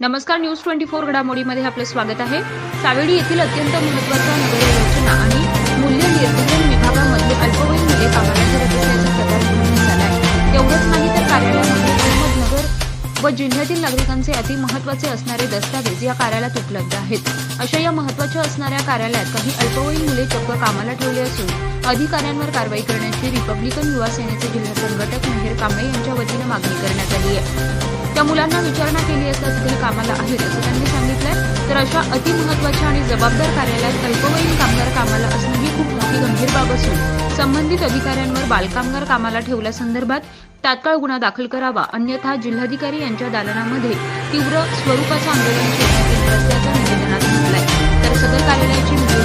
नमस्कार news twenty four घडामोडीमध्ये आपलं स्वागत आहे. सावेडी येथील अत्यंत महत्त्वाच्या नगर आणि मूल्य निर्धारण विभागामध्ये अल्पवयीन मुले कामाला ठरत असल्याचा प्रकार आहे तेवढंच नाही तर कार्यालयामध्ये अहमदनगर व जिल्ह्यातील नागरिकांचे अति महत्त्वाचे असणारे दस्तावेज या कार्यालयात उपलब्ध आहेत. अशा या महत्त्वाच्या असणाऱ्या कार्यालयात काही अल्पवयीन मुले चक्क कामाला ठेवले असून अधिकाऱ्यांवर कारवाई करण्याची रिपब्लिकन युवा सेनेचे जिल्हा संघटक मेहेर कांबळे यांच्या वतीनं मागणी करण्यात आली आहे. त्या मुलांना विचारणा केली असता तिथे कामाला आहेत असं त्यांनी सांगितलंय. तर अशा अतिमहत्वाच्या आणि जबाबदार कार्यालयात अल्पवयीन कामगार कामाला असणं ही खूप मोठी गंभीर बाब असून संबंधित अधिकाऱ्यांवर बालकामगार कामाला ठेवल्यासंदर्भात तात्काळ गुन्हा दाखल करावा अन्यथा जिल्हाधिकारी यांच्या दालनामध्ये तीव्र स्वरूपाचं आंदोलन छेडण्यात असल्याचं निवेदनात म्हटलंय. तर सदर कार्यालयाची व्हिडिओ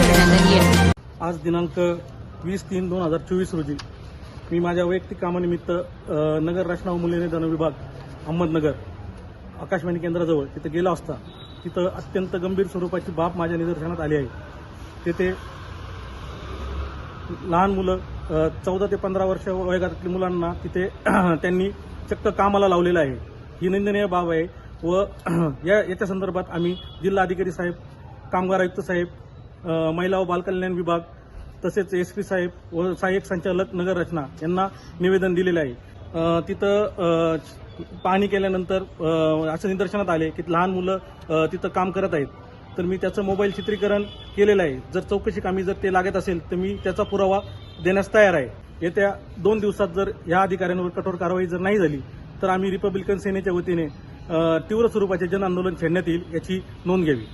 करण्यात आली आहे. आज दिनांक वीस तीन दोन हजार चोवीस रोजी मी माझ्या वैयक्तिक कामानिमित्त नगर रचना व मूल्यनिर्धारण विभाग अहमदनगर आकाशवाणी केंद्राजवळ तिथं गेला असता तिथं अत्यंत गंभीर स्वरूपाची बाब माझ्या निदर्शनात आली आहे. तेथे लहान मुलं चौदा ते पंधरा वर्ष वयोगातील मुलांना तिथे त्यांनी चक्क कामाला लावलेलं आहे. ही निंदनीय बाब आहे व या याच्या संदर्भात आम्ही जिल्हाधिकारी साहेब कामगार आयुक्त साहेब महिला व बालकल्याण विभाग तसेच एस पी साहेब व सहाय्यक संचालक नगर रचना यांना निवेदन दिलेलं आहे. तिथं पाहणी केल्यानंतर असं निदर्शनात आले की लहान मुलं तिथं काम करत आहेत. तर मी त्याचं मोबाईल चित्रीकरण केलेलं आहे. जर चौकशी कामी जर ते लागत असेल तर मी त्याचा पुरावा देण्यास तयार आहे. येत्या दोन दिवसात जर या अधिकाऱ्यांवर कठोर कारवाई जर नाही झाली तर आम्ही रिपब्लिकन सेनेच्या वतीने तीव्र स्वरूपाचे जन आंदोलन छेडण्यात येईल याची नोंद घ्यावी.